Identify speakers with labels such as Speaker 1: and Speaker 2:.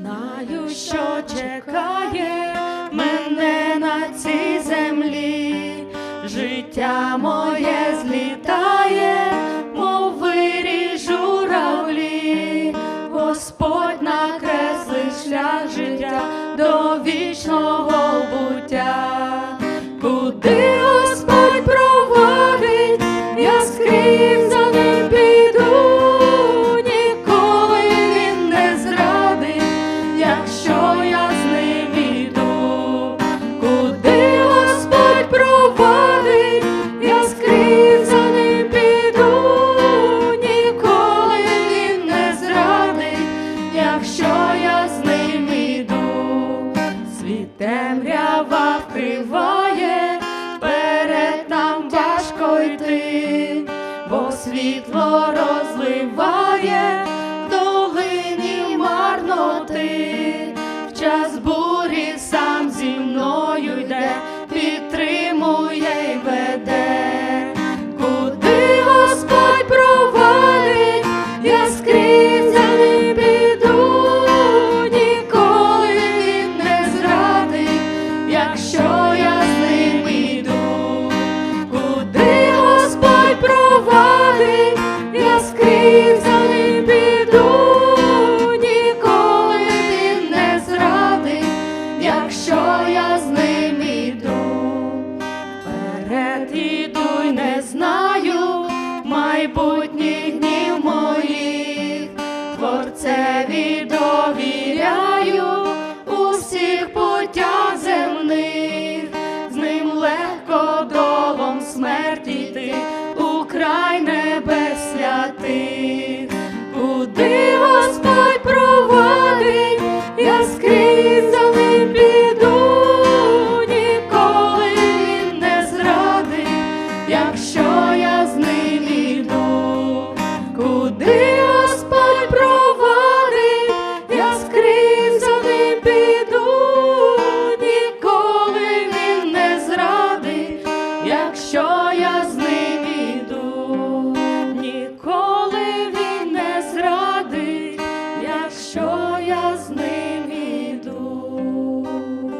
Speaker 1: Знаю, що чекає мене на цій землі, життя моє злітає, мов вирій журавлі, Господь накреслив шлях життя до вічного буття, світло розливає долині марноти, в час бурі сам зі мною Творцеві довіряю у всіх путях земних, з ним легко долом смерті йти у край небес святих, куди Господь проводить, я скрізь за ним піду, ніколи він не зрадить, якщо я